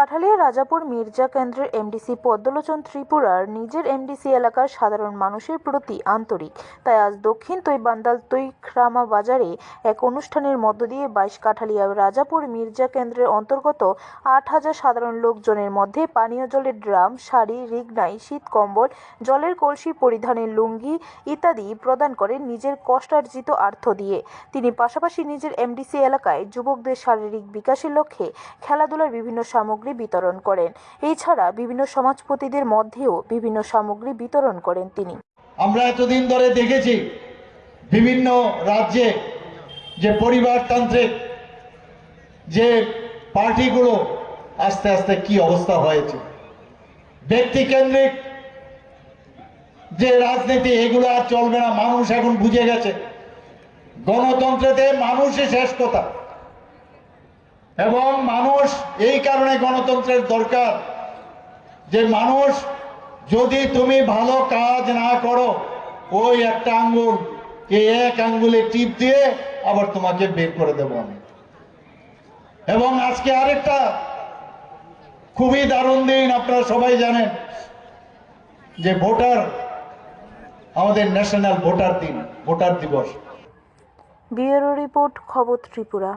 কাঠালিয়া রাজাপুর মির্জা কেন্দ্রের এমডিসি পদ্মলোচন ত্রিপুরার নিজের এমডিসি এলাকার সাধারণ মানুষের প্রতি আন্তরিক। তাই আজ দক্ষিণ তৈবান্দাল তৈখ্রামা বাজারে এক অনুষ্ঠানের মধ্য দিয়ে বাইশ কাঠালিয়া রাজাপুর মির্জা কেন্দ্রের অন্তর্গত আট হাজার সাধারণ লোকজনের মধ্যে পানীয় জলের ড্রাম, শাড়ি, রিগনাই, শীত কম্বল, জলের কলসি পরিধানের লুঙ্গি ইত্যাদি প্রদান করেন নিজের কষ্টার্জিত আর্থ দিয়ে। তিনি পাশাপাশি নিজের এমডিসি এলাকায় যুবকদের শারীরিক বিকাশের লক্ষ্যে খেলাধুলার বিভিন্ন সামগ্রী বিতরণ করেন। এছাড়া বিভিন্ন সমাজপতিদের মধ্যেও বিভিন্ন সামগ্রী বিতরণ করেন তিনি। আমরা এতদিন ধরে দেখেছি বিভিন্ন রাজ্যে যে পরিবারতান্ত্রিক যে পার্টিগুলো আস্তে আস্তে কি অবস্থা হয়েছে। ব্যক্তিকেন্দ্রিক যে রাজনীতি, এগুলো আর চলবে না, মানুষ এখন বুঝে গেছে। গণতন্ত্রেতে মানুষই শেষ কথা। এবং এই কারণে গণতন্ত্রের দরকার যে মানুষ যদি তুমি ভালো কাজ না করো, ওই একটা আঙ্গুল, এই এক আঙ্গুলে টিপ দিয়ে আবার তোমাকে বের করে দেবো আমি। এবং আজকে আরেকটা খুবই দারুণ দিন আপনারা সবাই জানেন, যে ভোটার, আমাদের ন্যাশনাল ভোটার দিন, ভোটার দিবস। ব্যুরো রিপোর্ট, খবর ত্রিপুরা।